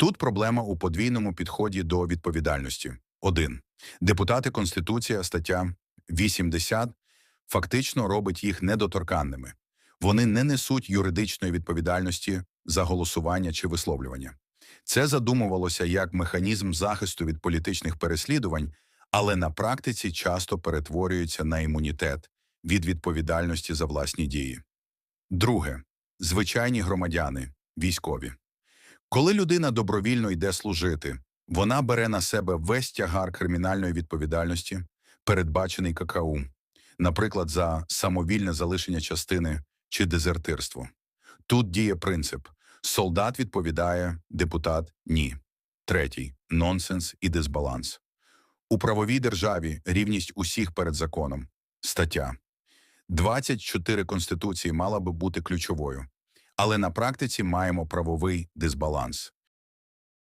Тут проблема у подвійному підході до відповідальності. 1. Депутати Конституція, стаття 80, фактично робить їх недоторканними. Вони не несуть юридичної відповідальності за голосування чи висловлювання. Це задумувалося як механізм захисту від політичних переслідувань, але на практиці часто перетворюється на імунітет від відповідальності за власні дії. Друге звичайні громадяни, військові. Коли людина добровільно йде служити, вона бере на себе весь тягар кримінальної відповідальності, передбачений ККУ, наприклад, за самовільне залишення частини чи дезертирство. Тут діє принцип: солдат відповідає, депутат ні. Третій нонсенс і дисбаланс. У правовій державі рівність усіх перед законом. Стаття 24 Конституції мала би бути ключовою. Але на практиці маємо правовий дисбаланс.